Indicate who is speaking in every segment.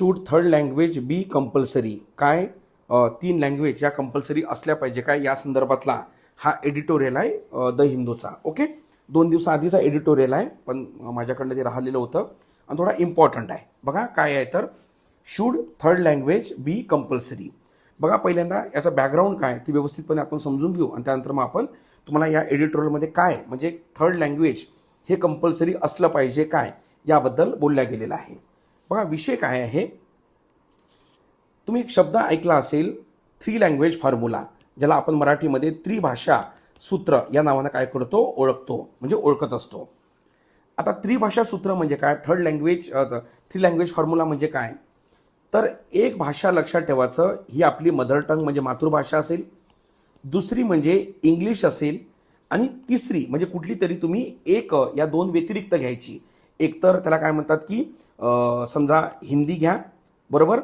Speaker 1: Should third language be compulsory काय तीन language या कंपल्सरी असल्या पाहिजे काय? या संदर्भातला हा एडिटोरियल आहे द हिंदूचा. ओके दोन दिवसाआधीचा एडिटोरियल आहे पण माझ्याकडनं ते राहिलेलं होतं. आणि थोडा इम्पॉर्टंट आहे. बघा काय आहे तर should third language be compulsory बघा पहिल्यांदा याचा बॅकग्राऊंड काय ती व्यवस्थितपणे आपण समजून घेऊ. आणि त्यानंतर मग आपण तुम्हाला या एडिटोरियलमध्ये काय म्हणजे थर्ड लँग्वेज हे कंपल्सरी असलं पाहिजे काय याबद्दल बोलल्या गेलेलं आहे. बघा विषय काय आहे? तुम्ही एक शब्द ऐकला असेल थ्री लँग्वेज फॉर्म्युला ज्याला आपण मराठीमध्ये त्रिभाषा सूत्र या नावानं काय करतो? ओळखतो म्हणजे ओळखत असतो. आता त्रिभाषा सूत्र म्हणजे काय? Third language three language formula म्हणजे काय? तर एक भाषा लक्षात ठेवायचं ही आपली मदर टंग म्हणजे मातृभाषा असेल दुसरी म्हणजे इंग्लिश असेल आणि तिसरी म्हणजे कुठली तरी तुम्ही एक या दोन व्यतिरिक्त घ्यायची. एकतर त्याला काय म्हणतात की समजा हिंदी घ्या बरोबर?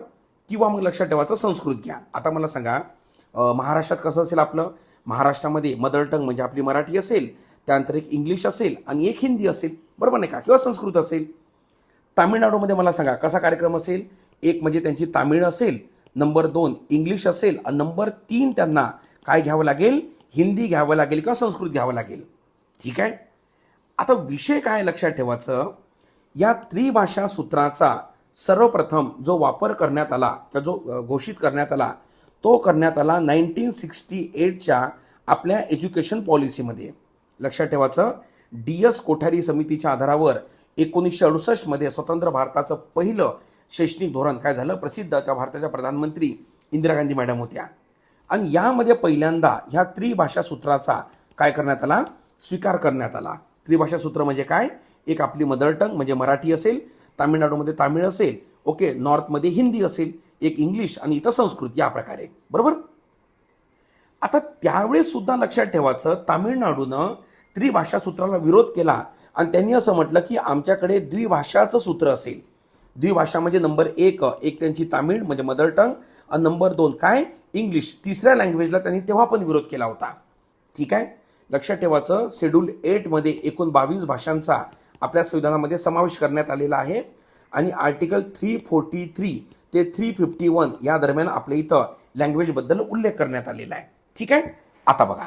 Speaker 1: किंवा मग लक्षात ठेवायचं संस्कृत घ्या. आता मला सांगा महाराष्ट्रात कसं असेल आपलं? महाराष्ट्रामध्ये मदर टंग म्हणजे आपली मराठी असेल त्यानंतर एक इंग्लिश असेल आणि एक हिंदी असेल बरोबर नाही का? किंवा संस्कृत असेल. तामिळनाडूमध्ये मला सांगा कसा कार्यक्रम असेल? एक म्हणजे त्यांची तामिळ असेल नंबर दोन इंग्लिश असेल आणि नंबर तीन त्यांना काय घ्यावं लागेल? हिंदी घ्यावं लागेल किंवा संस्कृत घ्यावं लागेल. ठीक आहे? आता विषय काय लक्षात ठेवायचं? या त्रिभाषा सूत्राचा सर्वप्रथम जो वापर करण्यात आला किंवा जो घोषित करण्यात आला तो करण्यात आला नाईन्टीन सिक्स्टी एटच्या आपल्या एज्युकेशन पॉलिसीमध्ये. लक्षात ठेवायचं डी एस कोठारी समितीच्या आधारावर एकोणीसशे अडुसष्टमध्ये स्वतंत्र भारताचं पहिलं शैक्षणिक धोरण काय झालं? प्रसिद्ध त्या भारताच्या प्रधानमंत्री इंदिरा गांधी मॅडम होत्या. आणि यामध्ये पहिल्यांदा ह्या त्रिभाषा सूत्राचा काय करण्यात आला? स्वीकार करण्यात आला. त्रिभाषा सूत्र म्हणजे काय? एक आपली मदर टंग म्हणजे मराठी असेल तामिळनाडूमध्ये तामिळ असेल ओके नॉर्थमध्ये हिंदी असेल एक इंग्लिश आणि इथं संस्कृत या प्रकारे बरोबर? आता त्यावेळेस सुद्धा लक्षात ठेवायचं तामिळनाडूनं त्रिभाषा सूत्राला विरोध केला आणि त्यांनी असं म्हटलं की आमच्याकडे द्विभाषाचं सूत्र असेल. द्विभाषा म्हणजे नंबर एक एक त्यांची तामिळ म्हणजे मदर टंग आणि नंबर दोन काय? इंग्लिश. तिसऱ्या लँग्वेजला त्यांनी तेव्हा पण विरोध केला होता. ठीक आहे? लक्षात ठेवायचं शेड्यूल एटमध्ये एकूण बावीस भाषांचा आपल्या संविधानामध्ये समावेश करण्यात आलेला आहे. आणि आर्टिकल थ्री फोर्टी थ्री ते थ्री फिफ्टी वन या दरम्यान आपल्या इथं लँग्वेजबद्दल उल्लेख करण्यात आलेला आहे. ठीक आहे? आता बघा.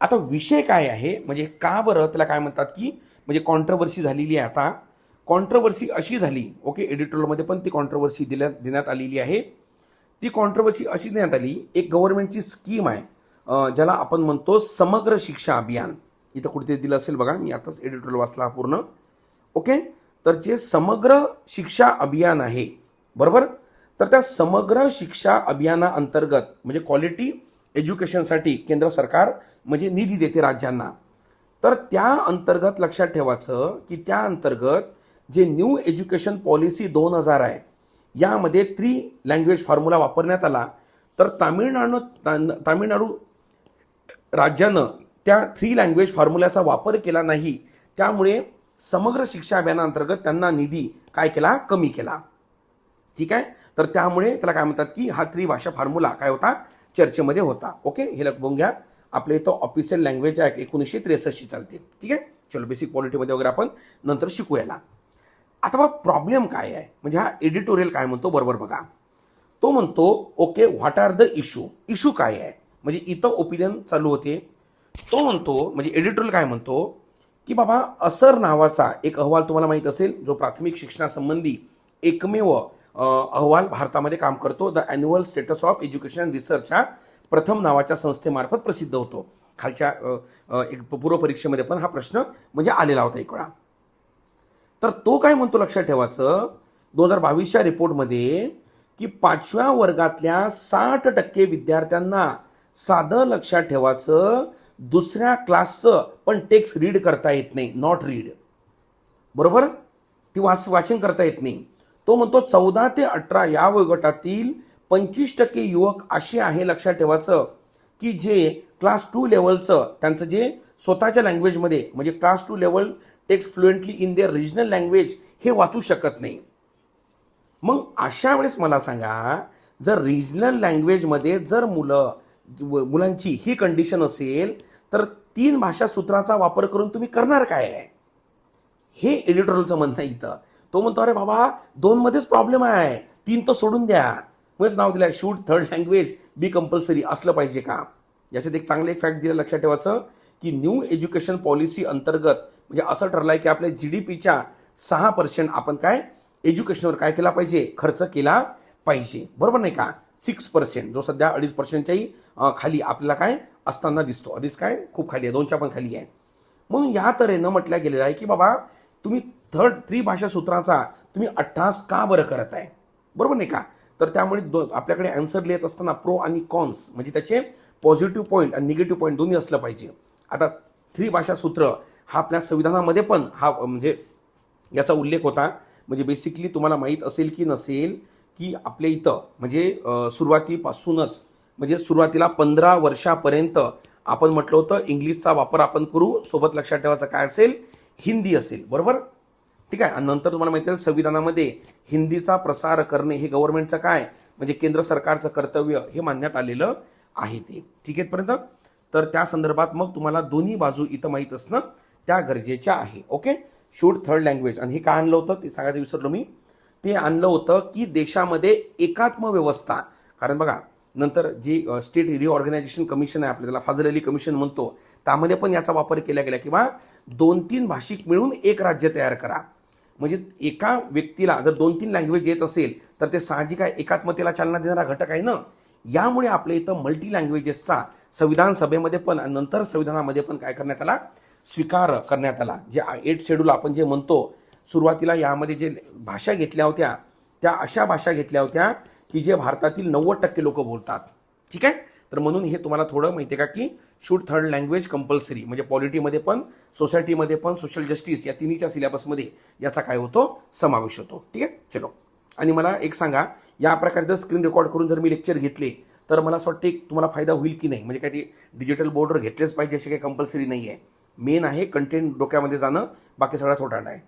Speaker 1: आता विषय काय आहे? म्हणजे का बरं? त्याला काय म्हणतात की म्हणजे कॉन्ट्रोवर्सी झालेली आहे आता. कॉन्ट्रवर्सी अशी झाली ओके एडिटोरियलमध्ये पण ती कॉन्ट्रोवर्सी दिल्या देण्यात आलेली आहे. ती कॉन्ट्रोवर्सी अशी देण्यात आली एक गव्हर्नमेंटची स्कीम आहे ज्याला आपण म्हणतो समग्र शिक्षा अभियान. इथं कुठेतरी दिलं असेल बघा मी आताच एडिटोरियल वाचला हा पूर्ण. ओके तर जे समग्र शिक्षा अभियान आहे बरोबर? तर त्या समग्र शिक्षा अभियानाअंतर्गत म्हणजे क्वालिटी एज्युकेशनसाठी केंद्र सरकार म्हणजे निधी देते राज्यांना. तर त्या अंतर्गत लक्षात ठेवायचं की त्या अंतर्गत जे न्यू एज्युकेशन पॉलिसी दोन हजार आहे यामध्ये थ्री लँग्वेज फॉर्म्युला वापरण्यात आला. तर तामिळनाडू तामिळनाडू राज्यानं त्या थ्री लँग्वेज फॉर्म्युल्याचा वापर केला नाही. त्यामुळे समग्र शिक्षा अभियानाअंतर्गत त्यांना निधी काय केला? कमी केला. ठीक आहे? तर त्यामुळे त्याला काय म्हणतात की हा थ्री भाषा फॉर्म्युला काय होता? चर्चेमध्ये होता. ओके हे लक्षात घ्या. आपल्या इथं ऑफिशियल लँग्वेज ॲक्ट एकोणीसशे त्रेसष्टची चालते. ठीक आहे? चलो बेसिक पॉलिटीमध्ये वगैरे आपण नंतर शिकू याला आता बघा प्रॉब्लेम काय आहे? म्हणजे हा एडिटोरियल काय म्हणतो? बरोबर बघा. तो म्हणतो okay what are the issue issue काय आहे? म्हणजे इथं ओपिनियन चालू होते. तो म्हणतो म्हणजे एडिटोरियल काय म्हणतो की बाबा असर नावाचा एक अहवाल तुम्हाला माहीत असेल जो प्राथमिक शिक्षणासंबंधी एकमेव अहवाल भारतामध्ये काम करतो. The annual status of education रिसर्चच्या Pratham नावाच्या संस्थेमार्फत प्रसिद्ध होतो. खालच्या एक पूर्व परीक्षेमध्ये पण हा प्रश्न म्हणजे आलेला होता एक वेळा. तर तो काय म्हणतो लक्षात ठेवायचं दोन हजार बावीसच्या रिपोर्टमध्ये की पाचव्या वर्गातल्या साठ टक्के विद्यार्थ्यांना साधं लक्षात ठेवायचं दुसऱ्या क्लासचं पण टेक्स्ट रीड करता येत नाही नॉट रीड बरोबर? ती वाच वाचन करता येत नाही. तो म्हणतो चौदा ते अठरा या वयोगटातील पंचवीस टक्के युवक असे आहे लक्षात ठेवायचं की जे क्लास टू लेवलचं त्यांचं जे स्वतःच्या लँग्वेजमध्ये म्हणजे class two level text fluently in their regional language हे वाचू शकत नाही. मग अशा वेळेस मला सांगा जर रिजनल लँग्वेजमध्ये जर मुलं मुलांची ही कंडिशन असेल तर तीन भाषा सूत्राचा वापर करून तुम्ही करणार काय? आहे हे एडिटोरियलचं म्हणणं आहे इथं. तो म्हणतो अरे बाबा दोनमध्येच प्रॉब्लेम आहे. तीन तर सोडून द्या. मगच नाव दिलं should third language be compulsory असलं पाहिजे का याच्यात एक चांगलं एक फॅक्ट दिलं लक्षात ठेवायचं की न्यू एज्युकेशन पॉलिसी अंतर्गत म्हणजे असं ठरलं आहे की आपल्या जी डी पीच्या सहा पर्सेंट आपण काय एज्युकेशनवर काय केला पाहिजे? खर्च केला पाहिजे. बरोबर नाही का? सिक्स पर्सेंट जो सध्या अडीच पर्सेंटच्याही खाली आपल्याला काय असताना दिसतो. अडीच काय? खूप खाली आहे. दोनच्या पण खाली आहे. म्हणून या तऱ्हेनं म्हटलं गेलेलं आहे की बाबा तुम्ही थर्ड त्रिभाषा सूत्राचा तुम्ही अठ्ठास का बरं करत आहे? बरोबर नाही का? तर त्यामुळे दो आपल्याकडे अँसर लिहित असताना प्रो आणि कॉन्स म्हणजे त्याचे पॉझिटिव्ह पॉईंट आणि निगेटिव्ह पॉईंट दोन्ही असलं पाहिजे. आता त्रिभाषा सूत्र हा आपल्या संविधानामध्ये पण हा म्हणजे याचा उल्लेख होता. म्हणजे बेसिकली तुम्हाला माहीत असेल की नसेल की आपल्या इथं म्हणजे सुरुवातीपासूनच म्हणजे सुरुवातीला पंधरा वर्षापर्यंत आपण म्हटलं होतं इंग्लिशचा वापर आपण करू सोबत लक्षात ठेवायचं काय असेल हिंदी असेल. बरोबर? ठीक आहे? आणि नंतर तुम्हाला माहिती आहे संविधानामध्ये हिंदीचा प्रसार करणे हे गव्हर्नमेंटचं काय? म्हणजे केंद्र सरकारचं कर्तव्य हे मानण्यात आलेलं आहे ते. ठीक आहेपर्यंत तर त्या संदर्भात मग तुम्हाला दोन्ही बाजू इथं माहीत असणं त्या गरजेच्या आहे. ओके? Should third language. आणि हे काय आणलं होतं ते सांगायचं विसरलो मी. ते आणलं होतं की देशामध्ये एकात्म व्यवस्था कारण बघा नंतर जी स्टेट रिऑर्गनायझेशन कमिशन आहे आपल्याला फाजल अली कमिशन म्हणतो त्यामध्ये पण याचा वापर केला गेला किंवा दोन तीन भाषिक मिळून एक राज्य तयार करा. म्हणजे एका व्यक्तीला जर दोन तीन लँग्वेज येत असेल तर ते साहजिक आहे एकात्मतेला चालना देणारा घटक आहे ना? यामुळे आपल्या इथं मल्टी लँग्वेजेसचा संविधान सभेमध्ये पण नंतर संविधानामध्ये पण काय करण्यात आला? स्वीकार करण्यात आला. जे एट शेड्यूल आपण जे म्हणतो सुरुवातीला यामध्ये जे भाषा घेतल्या होत्या त्या अशा भाषा घेतल्या होत्या की जे भारतातील नव्वद टक्के लोक बोलतात. ठीक आहे? तर म्हणून हे तुम्हाला थोडं माहिती आहे का की शूट थर्ड लँग्वेज कंपल्सरी म्हणजे पॉलिटीमध्ये पण सोसायटीमध्ये पण सोशल जस्टिस या तिन्हीच्या सिलेबसमध्ये याचा काय होतो? समावेश होतो. ठीक आहे? चलो. आणि मला एक सांगा या प्रकारे जर स्क्रीन रेकॉर्ड करून जर मी लेक्चर घेतले तर मला असं वाटते तुम्हाला फायदा होईल की नाही? म्हणजे काय ते डिजिटल बोर्डवर घेतलेच पाहिजे असे काही कंपल्सरी नाही आहे मेन आहे कंटेंट डोक्यामध्ये जाणं बाकी सगळा थोटा आहे.